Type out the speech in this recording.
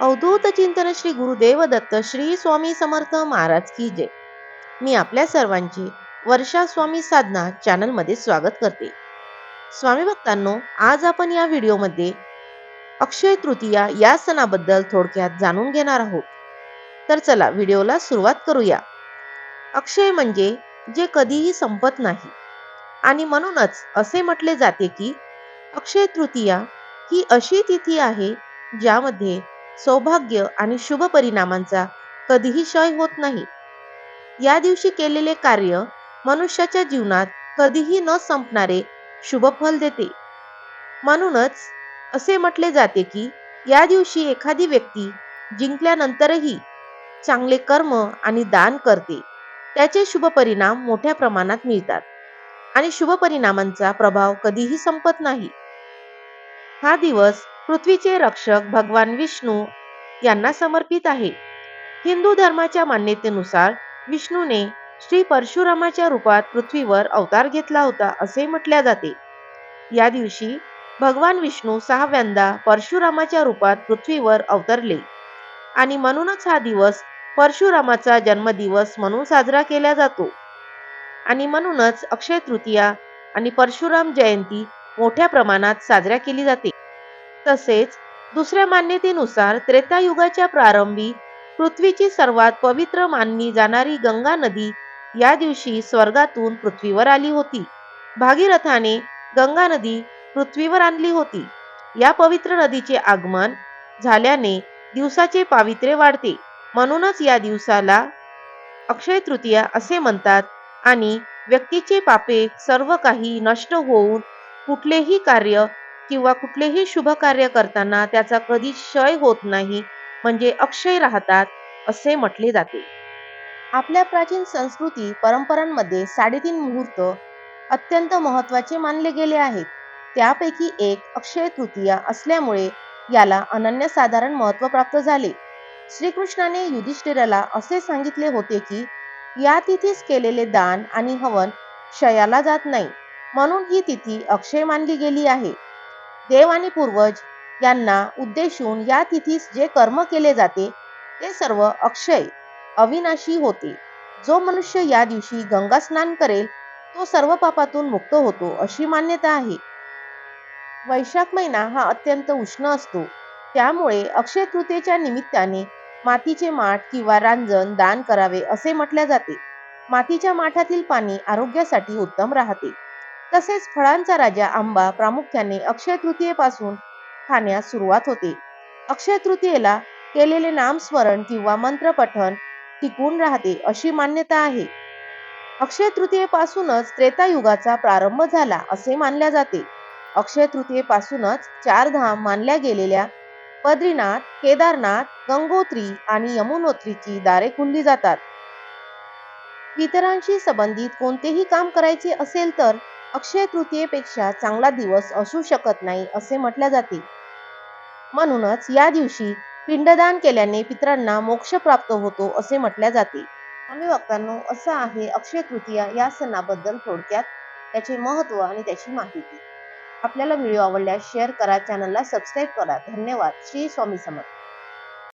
अवधूत चिंतन श्री गुरुदेव दत्त श्री स्वामी समर्थ महाराज की जय. मी आपल्या सर्वांची वर्षा स्वामी साधना चॅनलमध्ये स्वागत करते. स्वामी भक्तांनो आज आपण या व्हिडिओमध्ये अक्षय तृतीया या सणाबद्दल थोडक्यात जाणून घेणार आहोत. तर चला व्हिडिओला सुरुवात करूया. अक्षय म्हणजे जे कधीही संपत नाही. आणि म्हणूनच असे म्हटले जाते की अक्षय तृतीया ही अशी तिथी आहे ज्यामध्ये सौभाग्य आणि शुभ परिणामांचा कधीही क्षय होत नाही. या दिवशी केलेले कार्य मनुष्याच्या जीवनात कधीही न संपणारे शुभ फल देते. म्हणूनच असे म्हटले जाते की या दिवशी एखादी व्यक्ती जिंकल्यानंतरही चांगले कर्म आणि दान करते. त्याचे शुभ परिणाम मोठ्या प्रमाणात मिळतात आणि शुभ परिणामांचा प्रभाव कधीही संपत नाही. हा दिवस पृथ्वीचे रक्षक भगवान विष्णू यांना समर्पित आहे. हिंदू धर्माच्या मान्यतेनुसार विष्णूने श्री परशुरामाच्या रूपात पृथ्वीवर अवतार घेतला होता असे म्हटले जाते. या दिवशी भगवान विष्णू सहाव्यांदा परशुरामाच्या रूपात पृथ्वीवर अवतरले आणि म्हणूनच हा दिवस परशुरामाचा जन्मदिवस म्हणून साजरा केला जातो. आणि म्हणूनच अक्षय तृतीया आणि परशुराम जयंती मोठ्या प्रमाणात साजरा केली जाते. तसेच दुसऱ्या मान्यतेनुसार त्रेतायुगाच्या प्रारंभी पृथ्वीची सर्वात पवित्र मानली जाणारी गंगा नदी या दिवशी स्वर्गातून पृथ्वीवर आली होती. भागीरथाने गंगा नदी पृथ्वीवर आणली होती. या पवित्र नदीचे आगमन झाल्याने दिवसाचे पावित्र्य वाढते. म्हणूनच या दिवसाला अक्षय तृतीया असे म्हणतात आणि व्यक्तीचे पापे सर्व काही नष्ट होऊन कुठलेही कार्य किंवा कुठलेही शुभ कार्य करताना त्याचा कधी क्षय होत नाही म्हणजे अक्षय राहतात असे म्हटले जाते. आपल्या प्राचीन संस्कृती परंपरांमध्ये साडेतीन मुहूर्त अत्यंत महत्त्वाचे मानले गेले आहेत. त्यापैकी एक अक्षय तृतीया असल्यामुळे याला अनन्यसाधारण महत्त्व प्राप्त झाले. श्रीकृष्णाने युधिष्ठिराला असे सांगितले होते की या तिथीस केलेले दान आणि हवन क्षयाला जात नाही म्हणून ही तिथी अक्षय मानली गेली आहे. देव आणि पूर्वज यांना उद्देशून या तिथीस जे कर्म केले जाते ते सर्व अक्षय अविनाशी होते. जो मनुष्य या दिवशी गंगा स्नान करेल तो सर्व पापातून मुक्त होतो अशी मान्यता आहे. वैशाख महिना हा अत्यंत उष्ण असतो. त्यामुळे अक्षय तृतीयेच्या निमित्ताने मातीचे माठ किंवा रांजण दान करावे असे म्हटले जाते. मातीच्या माठातील पाणी आरोग्यासाठी उत्तम राहते. तसेच फळांचा राजा आंबा प्रामुख्याने अक्षय तृतीयेपासून खाण्यास सुरुवात होते. अक्षय तृतीयेला केलेले नामस्मरण किंवा मंत्रपठण टिकून राहते अशी मान्यता आहे. अक्षय तृतीयेपासूनच त्रेतायुगाचा प्रारंभ झाला असे मानले जाते. अक्षय तृतीयेपासूनच चार धाम मानल्या गेलेल्या बद्रीनाथ केदारनाथ गंगोत्री आणि यमुनोत्रीची दारे खुलली जातात. इतरांशी संबंधित कोणतेही काम करायचे असेल तर अक्षय तृतीयेपेक्षा चांगला दिवस असू शकत नाही असे म्हटले जाते. म्हणूनच या दिवशी पिंडदान केल्याने पितरांना मोक्ष प्राप्त होतो असे म्हटले जाते. आम्ही भक्तांनो असं आहे अक्षय तृतीया या सणाबद्दल थोडक्यात त्याचे महत्त्व आणि त्याची माहिती. आपल्याला व्हिडिओ आवडल्यास शेअर करा चॅनलला सबस्क्राईब करा. धन्यवाद. श्री स्वामी समर्थ.